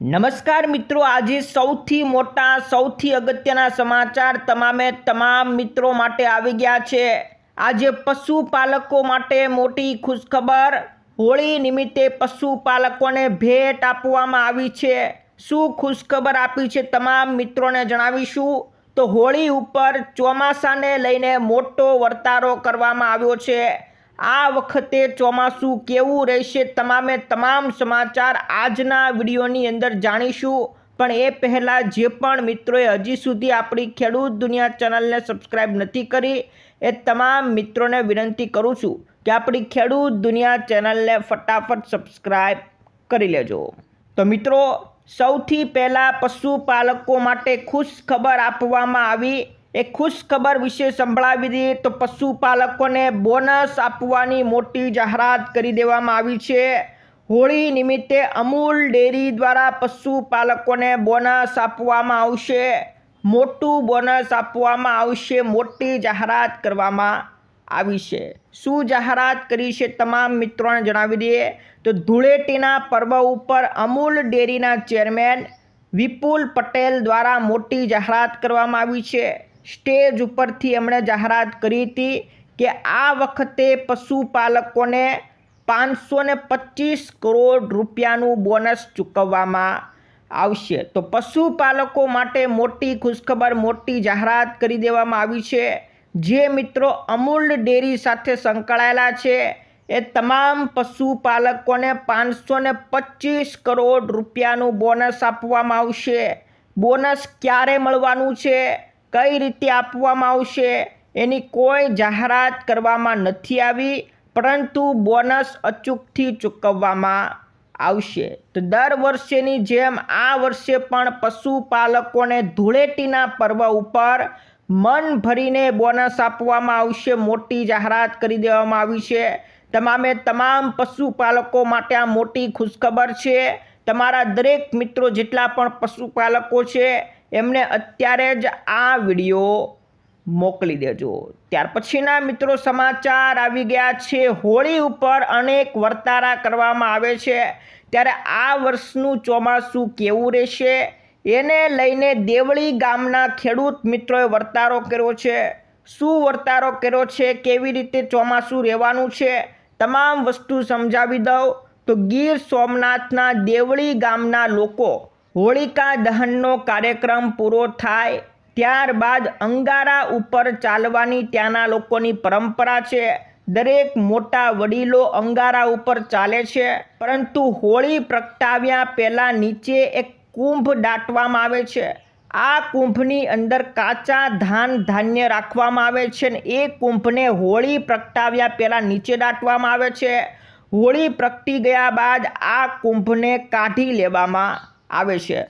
નમસ્કાર મિત્રો, આજે સૌથી મોટા, સૌથી અગત્યના સમાચાર તમામે તમામ મિત્રો માટે આવી ગયા છે. આજે પશુપાલકો માટે મોટી ખુશખબર. હોળી નિમિત્તે પશુપાલકોને ભેટ આપવામાં આવી છે. શું ખુશખબર આપી છે તમામ મિત્રોને જણાવીશું. તો હોળી ઉપર ચોમાસાને લઈને મોટો વર્તારો કરવામાં આવ્યો છે. આ વખતે ચોમાસું કેવું રહેશે તમામે તમામ સમાચાર આજના વિડીયોની અંદર જાણીશું. પણ એ પહેલાં જે પણ મિત્રોએ હજી સુધી આપણી ખેડૂત દુનિયા ચેનલને સબસ્ક્રાઈબ નથી કરી, એ તમામ મિત્રોને વિનંતી કરું છું કે આપણી ખેડૂત દુનિયા ચેનલને ફટાફટ સબસ્ક્રાઈબ કરી લેજો. તો મિત્રો, સૌથી પહેલાં પશુપાલકો માટે ખુશ ખબર આપવામાં આવી એ ખુશ ખબર વિશે સંભળાવી દઈએ તો પશુપાલકોને બોનસ આપવાની મોટી જાહેરાત કરી દેવામાં આવી છે. હોળી નિમિત્તે અમૂલ ડેરી દ્વારા પશુપાલકોને બોનસ આપવામાં આવશે. મોટું બોનસ આપવામાં આવશે, મોટી જાહેરાત કરવામાં આવી છે. શું જાહેરાત કરી છે તમામ મિત્રોને જણાવી દઈએ તો ધૂળેટીના પર્વ ઉપર અમૂલ ડેરીના ચેરમેન વિપુલ પટેલ દ્વારા મોટી જાહેરાત કરવામાં આવી છે. સ્ટેજ ઉપરથી એમણે જાહેરાત કરી હતી કે આ વખતે પશુપાલકોને પાંચસો ને પચીસ કરોડ રૂપિયાનું બોનસ ચૂકવવામાં આવશે. તો પશુપાલકો માટે મોટી ખુશખબર, મોટી જાહેરાત કરી દેવામાં આવી છે. જે મિત્રો અમૂલ ડેરી સાથે સંકળાયેલા છે, એ તમામ પશુપાલકોને પાંચસો ને પચીસ કરોડ રૂપિયાનું બોનસ આપવામાં આવશે. બોનસ ક્યારે મળવાનું છે? કઈ રીતે આપવામાં આવશે એની કોઈ જાહેરાત કરવામાં નથી આવી, પરંતુ બોનસ અચૂકથી ચૂકવવામાં આવશે. તો દર વર્ષેની જેમ આ વર્ષે પણ પશુપાલકોને ધૂળેટીના પર્વ ઉપર મન ભરીને બોનસ આપવામાં આવશે, મોટી જાહેરાત કરી દેવામાં આવી છે. તમામે તમામ પશુપાલકો માટે આ મોટી ખુશખબર છે. તમારા દરેક મિત્રો જેટલા પણ પશુપાલકો છે એમને અત્યારે જ આ વીડિયો મોકલી દેજો. ત્યાર પછીના મિત્રો સમાચાર આવી ગયા છે, હોળી ઉપર અનેક વર્તારા કરવામાં આવે છે. ત્યારે આ વર્ષનું ચોમાસું કેવું રહેશે? એને લઈને દેવળી ગામના ખેડૂત મિત્રોએ વર્તારો કર્યો છે. શું વર્તારો કર્યો છે? કેવી રીતે ચોમાસું રહેવાનું છે? તમામ વસ્તુ સમજાવી દઉં. તો ગીર સોમનાથના દેવળી ગામના લોકો હોળિકા દહનનો કાર્યક્રમ પૂરો થાય ત્યારબાદ અંગારા ઉપર ચાલવાની ત્યાંના લોકોની પરંપરા છે. દરેક મોટા વડીલો અંગારા ઉપર ચાલે છે. પરંતુ હોળી પ્રગટાવ્યા પહેલાં નીચે એક કુંભ દાટવામાં આવે છે. આ કુંભની અંદર કાચા ધાન ધાન્ય રાખવામાં આવે છે ને એ કુંભને હોળી પ્રગટાવ્યા પહેલાં નીચે દાટવામાં આવે છે. હોળી પ્રગટી ગયા બાદ આ કુંભને કાઢી લેવામાં આવે છે.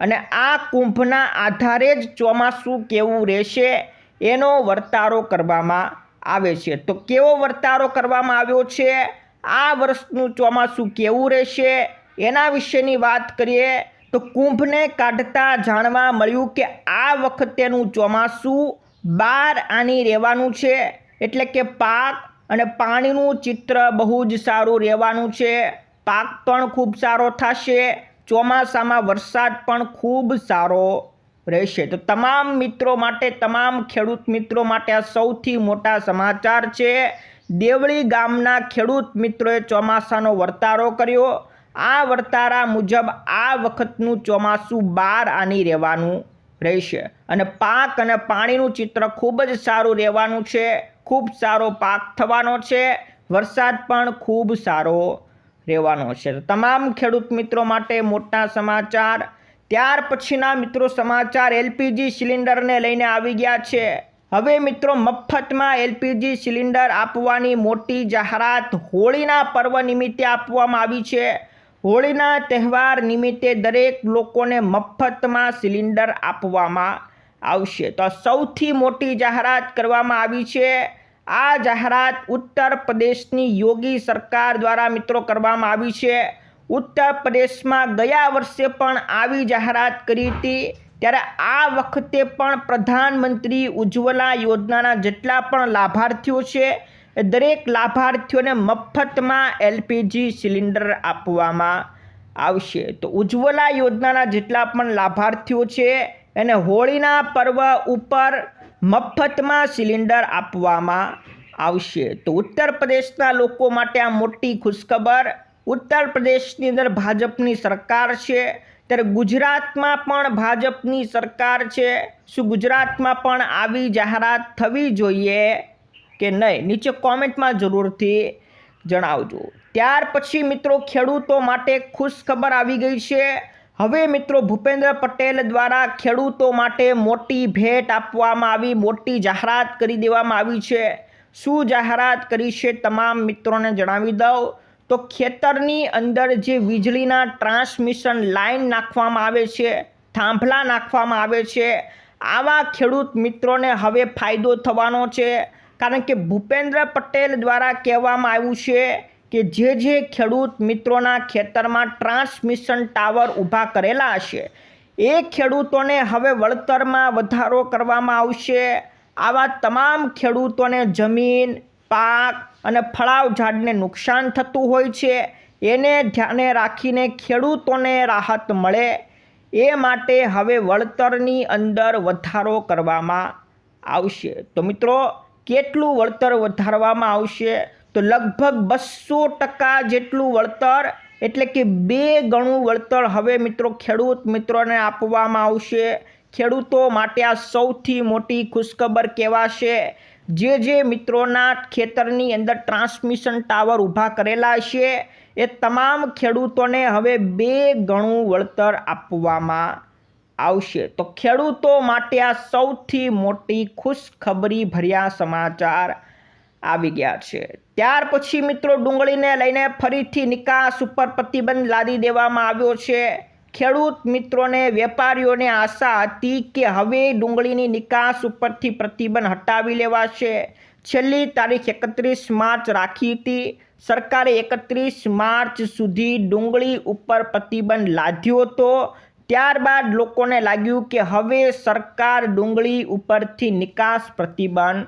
અને આ કુંભના આધારે જ ચોમાસું કેવું રહેશે એનો વર્તારો કરવામાં આવે છે. તો કેવો વર્તારો કરવામાં આવ્યો છે? આ વર્ષનું ચોમાસું કેવું રહેશે? એના વિશેની વાત કરીએ તો કુંભને કાઢતા જાણવા મળ્યું કે આ વખતેનું ચોમાસું બાર આની રહેવાનું છે. એટલે કે પાક અને પાણીનું ચિત્ર બહુ જ સારું રહેવાનું છે. પાક પણ ખૂબ સારો થશે. ચોમાસામાં વરસાદ પણ ખૂબ સારો રહેશે. તો તમામ મિત્રો માટે, તમામ ખેડૂત મિત્રો માટે આ સૌથી મોટા સમાચાર છે. દેવળી ગામના ખેડૂત મિત્રોએ ચોમાસાનો વર્તારો કર્યો. આ વર્તારા મુજબ આ વખતનું ચોમાસું બાર આની રહેવાનું રહેશે. અને પાક અને પાણીનું ચિત્ર ખૂબ જ સારું રહેવાનું છે. ખૂબ સારો પાક થવાનો છે. વરસાદ પણ ખૂબ સારો રહેવાનો છે. તમામ ખેડૂત મિત્રો માટે મોટા સમાચાર. ત્યાર પછીના મિત્રો સમાચાર એલપીજી સિલિન્ડરને લઈને આવી ગયા છે. હવે મિત્રો મફતમાં એલપીજી સિલિન્ડર આપવાની મોટી જાહેરાત હોળીના પર્વ નિમિત્તે આપવામાં આવી છે. હોળીના તહેવાર નિમિત્તે દરેક લોકોને મફતમાં સિલિન્ડર આપવામાં આવશે. તો સૌથી મોટી જાહેરાત કરવામાં આવી છે. આ જાહેરાત ઉત્તર પ્રદેશની યોગી સરકાર દ્વારા મિત્રો કરવામાં આવી છે. ઉત્તર પ્રદેશમાં ગયા વર્ષે પણ આવી જાહેરાત કરી હતી. ત્યારે આ વખતે પણ પ્રધાનમંત્રી ઉજ્જવલા યોજનાના જેટલા પણ લાભાર્થીઓ છે દરેક લાભાર્થીઓને મફતમાં એલપીજી સિલિન્ડર આપવામાં આવશે. તો ઉજ્જવલા યોજનાના જેટલા પણ લાભાર્થીઓ છે, એને હોળીના પર્વ ઉપર મફતમાં સિલિન્ડર આપવામાં આવશે. તો ઉત્તર પ્રદેશના લોકો માટે આ મોટી ખુશખબર, ઉત્તર પ્રદેશની અંદર ભાજપની સરકાર છે, ત્યારે ગુજરાતમાં પણ ભાજપની સરકાર છે. શું ગુજરાતમાં પણ આવી જાહેરાત થવી જોઈએ કે નહીં? નીચે કોમેન્ટમાં જરૂરથી જણાવજો. ત્યાર પછી મિત્રો ખેડૂતો માટે ખુશ ખબર આવી ગઈ છે. હવે મિત્રો ભૂપેન્દ્ર પટેલ દ્વારા ખેડૂતો માટે મોટી ભેટ આપવામાં આવી, મોટી જાહેરાત કરી દેવામાં આવી છે. શું જાહેરાત કરી છે તમામ મિત્રોને જણાવી દઉં. તો ખેતરની અંદર જે વીજળીના ટ્રાન્સમિશન લાઇન નાખવામાં આવે છે, થાંભલા નાખવામાં આવે છે, આવા ખેડૂત મિત્રોને હવે ફાયદો થવાનો છે. કારણ કે ભૂપેન્દ્ર પટેલ દ્વારા કહેવામાં આવ્યું છે કે જે જે ખેડૂત મિત્રોના ખેતરમાં ટ્રાન્સમિશન ટાવર ઊભા કરેલા હશે, એ ખેડૂતોને હવે વળતરમાં વધારો કરવામાં આવશે. આવા તમામ ખેડૂતોને જમીન, પાક અને ફળાવ ઝાડને નુકસાન થતું હોય છે. એને ધ્યાને રાખીને ખેડૂતોને રાહત મળે. એ માટે હવે વળતરની અંદર વધારો કરવામાં આવશે. તો મિત્રો, કેટલું વળતર વધારવામાં આવશે? તો લગભગ બસો ટકા જેટલું વળતર, એટલે કે બે ગણું વળતર હવે મિત્રો ખેડૂત મિત્રોને આપવામાં આવશે. ખેડૂતો માટે આ સૌથી મોટી ખુશખબર કહેવાશે. જે જે મિત્રોના ખેતરની અંદર ટ્રાન્સમિશન ટાવર ઊભા કરેલા છે, એ તમામ ખેડૂતોને હવે બે ગણું વળતર આપવામાં આવશે. તો ખેડૂતો માટે આ સૌથી મોટી ખુશખબરી ભર્યા સમાચાર. આવી ગયા છે. ત્યાર પછી મિત્રો ડુંગળીને લઈને ફરીથી નિકાસ ઉપર પ્રતિબંધ લાદી દેવામાં આવ્યો છે. ખેડૂત મિત્રોને, વેપારીઓને આશા હતી કે હવે ડુંગળીની નિકાસ ઉપરથી પ્રતિબંધ હટાવી લેવાશે. છેલ્લી તારીખ એકત્રીસ માર્ચ રાખી હતી. સરકારે એકત્રીસ માર્ચ સુધી ડુંગળી ઉપર પ્રતિબંધ લાદ્યો હતો. ત્યારબાદ લોકોને લાગ્યું કે હવે સરકાર ડુંગળી ઉપરથી નિકાસ પ્રતિબંધ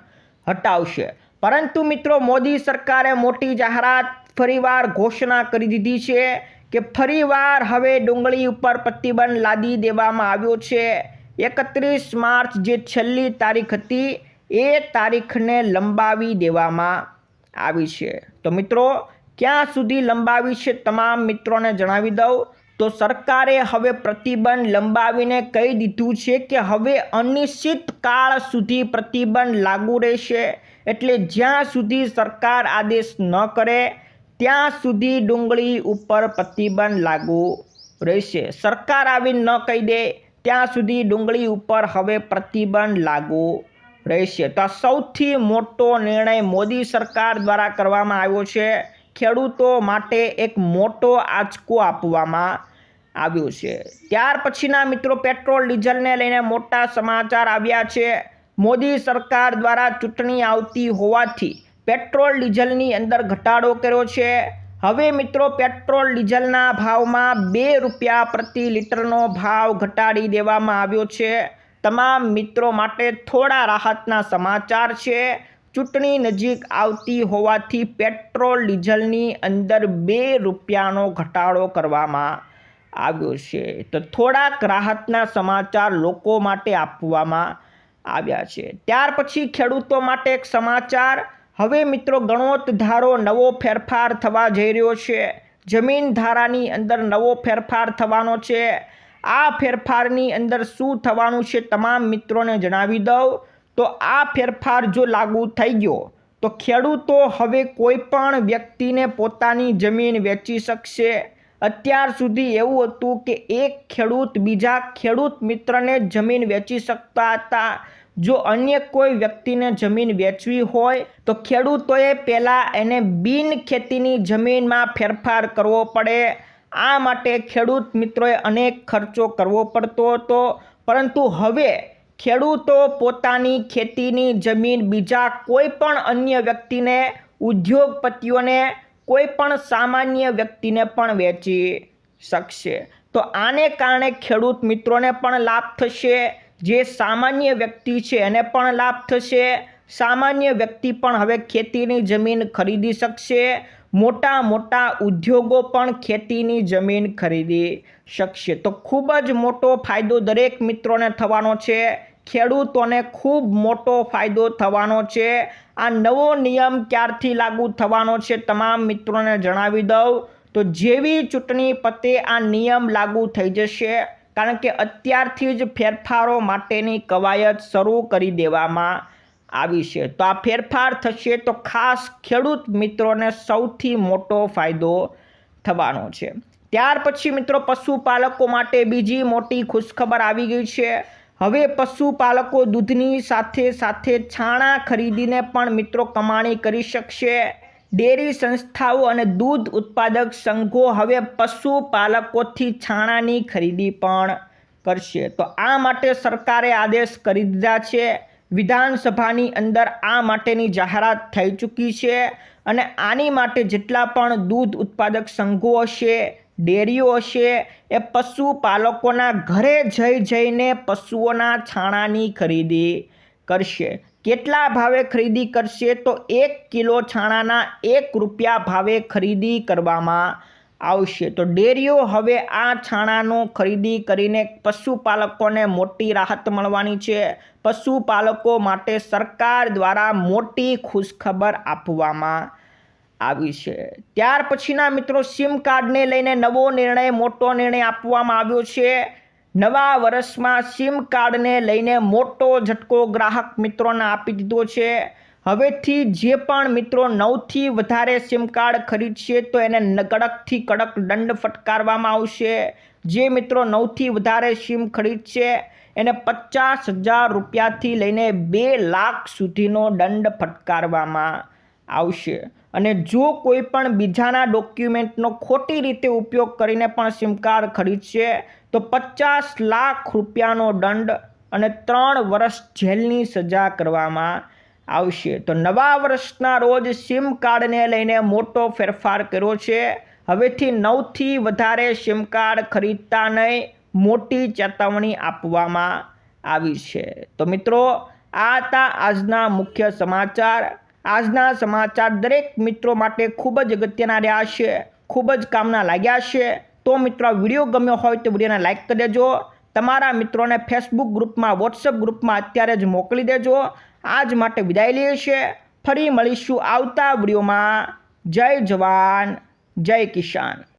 હટાવશે. પરંતુ મિત્રો, મોદી સરકારે મોટી જાહેરાત ફરીવાર ઘોષણા કરી દીધી છે કે ફરીવાર હવે ડુંગળી ઉપર પ્રતિબંધ લાદી દેવામાં આવ્યો છે. એકત્રીસ માર્ચ જે છેલ્લી તારીખ હતી, એ તારીખને લંબાવી દેવામાં આવી છે. તો મિત્રો, ક્યાં સુધી લંબાવી છે તમામ મિત્રોને જણાવી દઉં. તો સરકારે હવે પ્રતિબંધ લંબાવીને કહી દીધું છે કે હવે અનિશ્ચિત કાળ સુધી પ્રતિબંધ લાગુ રહેશે. એટલે જ્યાં સુધી સરકાર આદેશ ન કરે, ત્યાં સુધી ડુંગળી ઉપર પ્રતિબંધ લાગુ રહેશે. સરકાર આવી ન કહી દે, ત્યાં સુધી ડુંગળી ઉપર હવે પ્રતિબંધ લાગુ રહેશે. તો આ સૌથી મોટો નિર્ણય મોદી સરકાર દ્વારા કરવામાં આવ્યો છે. ખેડૂતો માટે એક મોટો આંચકો આપવામાં આવ્યો છે. ત્યાર પછીના મિત્રો, પેટ્રોલ, ડીઝલને લઈને મોટા સમાચાર આવ્યા છે. મોદી સરકાર દ્વારા ચૂંટણી આવતી હોવાથી પેટ્રોલ ડીઝલની અંદર ઘટાડો કર્યો છે. હવે મિત્રો, પેટ્રોલ ડીઝલના ભાવમાં બે રૂપિયા પ્રતિ લીટરનો ભાવ ઘટાડી દેવામાં આવ્યો છે. તમામ મિત્રો માટે થોડા રાહતના સમાચાર છે. ચૂંટણી નજીક આવતી હોવાથી પેટ્રોલ ડીઝલની અંદર બે રૂપિયાનો ઘટાડો કરવામાં આવ્યો છે. તો થોડાક રાહતના સમાચાર લોકો માટે આપવામાં આવ્યા છે. ત્યાર પછી ખેડૂતો માટે એક સમાચાર. હવે મિત્રો ગણોત ધારો નવો ફેરફાર થવા જઈ રહ્યો છે. જમીન ધારાની અંદર નવો ફેરફાર થવાનો છે. આ ફેરફારની અંદર શું થવાનું છે તમામ મિત્રોને જણાવી દઉં. તો આ ફેરફાર જો લાગુ થઈ ગયો, તો ખેડૂતો હવે કોઈ પણ વ્યક્તિને પોતાની જમીન વેચી શકશે. અત્યાર સુધી એવું હતું કે એક ખેડૂત બીજા ખેડૂત મિત્રને જમીન વેચી શકતા હતા. જો અન્ય કોઈ વ્યક્તિને જમીન વેચવી હોય, તો ખેડૂતોએ પહેલાં એને બિન ખેતીની જમીનમાં ફેરફાર કરવો પડે. આ માટે ખેડૂત મિત્રોએ અનેક ખર્ચો કરવો પડતો હતો. પરંતુ હવે ખેડૂતો પોતાની ખેતીની જમીન બીજા કોઈ પણ અન્ય વ્યક્તિને, ઉદ્યોગપતિઓને કોઈ પણ સામાન્ય વ્યક્તિને પણ વેચી શકશે. તો આને કારણે ખેડૂત મિત્રોને પણ લાભ થશે, જે સામાન્ય વ્યક્તિ છે એને પણ લાભ થશે, સામાન્ય વ્યક્તિ પણ હવે ખેતીની જમીન ખરીદી શકશે, મોટા મોટા ઉદ્યોગો પણ ખેતીની જમીન ખરીદી શકશે. તો ખૂબ જ મોટો ફાયદો દરેક મિત્રોને થવાનો છે. ખેડૂતોને ખૂબ મોટો ફાયદો થવાનો છે. આ નવો નિયમ ક્યારથી લાગુ થવાનો છે તમામ મિત્રોને જણાવી દઉં. તો જેવી ચૂંટણી પતે આ નિયમ લાગુ થઈ જશે, કારણ કે અત્યારથી જ ફેરફારો માટેની કવાયત શરૂ કરી દેવામાં આવી છે. તો આ ફેરફાર થશે તો ખાસ ખેડૂત મિત્રોને સૌથી મોટો ફાયદો થવાનો છે. ત્યાર પછી મિત્રો પશુપાલકો માટે બીજી મોટી ખુશખબર આવી ગઈ છે. હવે પશુપાલકો દૂધની સાથે સાથે છાણા ખરીદીને પણ મિત્રો કમાણી કરી શકશે. ડેરી સંસ્થાઓ અને દૂધ ઉત્પાદક સંઘો હવે પશુપાલકોથી છાણાની ખરીદી પણ કરશે. તો આ માટે સરકારે આદેશ કરી દીધા છે. વિધાનસભાની અંદર આ માટેની જાહેરાત થઈ ચૂકી છે અને આની માટે જેટલા પણ દૂધ ઉત્પાદક સંઘો હશે ડેરીઓ છે એ પશુપાલકોના ઘરે જઈ જઈને પશુઓના છાણાની ખરીદી કરશે. કેટલા ભાવે ખરીદી કરશે તો એક કિલો છાણાના એક રૂપિયા ભાવે ખરીદી કરવામાં આવશે. તો ડેરીઓ હવે આ છાણાનો ખરીદી કરીને પશુપાલકોને મોટી રાહત મળવાની છે. પશુપાલકો માટે સરકાર દ્વારા મોટી ખુશખબર આપવામાં આવી છે. ત્યાર પછીના મિત્રો સિમ કાર્ડને લઈને નવો નિર્ણય, મોટો નિર્ણય આપવામાં આવ્યો છે. નવા વર્ષમાં સિમ કાર્ડને લઈને મોટો ઝટકો ગ્રાહક મિત્રોને આપી દીધો છે. હવેથી જે પણ મિત્રો નવથી વધારે સિમ કાર્ડ ખરીદશે તો એને કડકથી કડક દંડ ફટકારવામાં આવશે. જે મિત્રો નવથી વધારે સિમ ખરીદશે, એને પચાસ હજાર રૂપિયાથી લઈને બે લાખ સુધીનો દંડ ફટકારવામાં આવશે. અને જો કોઈ પણ બીજાના ડોક્યુમેન્ટનો ખોટી રીતે ઉપયોગ કરીને પણ સિમ કાર્ડ ખરીદશે, તો પચાસ લાખ રૂપિયાનો દંડ અને ત્રણ વર્ષ જેલની સજા કરવામાં આવશે. તો નવા વર્ષના રોજ સિમ કાર્ડને લઈને મોટો ફેરફાર કર્યો છે. હવેથી નવથી વધારે સિમ કાર્ડ ખરીદતા નહીં, મોટી ચેતવણી આપવામાં આવી છે. તો મિત્રો, આ હતા આજના મુખ્ય સમાચાર. આજના સમાચાર દરેક મિત્રો માટે ખૂબ જ અગત્યના રહ્યા છે. ખૂબ જ કામના લાગ્યા છે. તો મિત્રો વીડિયો ગમ્યો હોય તો વિડીયોને લાઇક કરી દેજો. તમારા મિત્રોને ફેસબુક ગ્રુપમાં વોટ્સઅપ ગ્રુપમાં અત્યારે જ મોકલી દેજો. આજ માટે વિદાય લઈએ છીએ. ફરી મળીશું આવતા વિડીયોમાં. જય જવાન, જય કિસાન.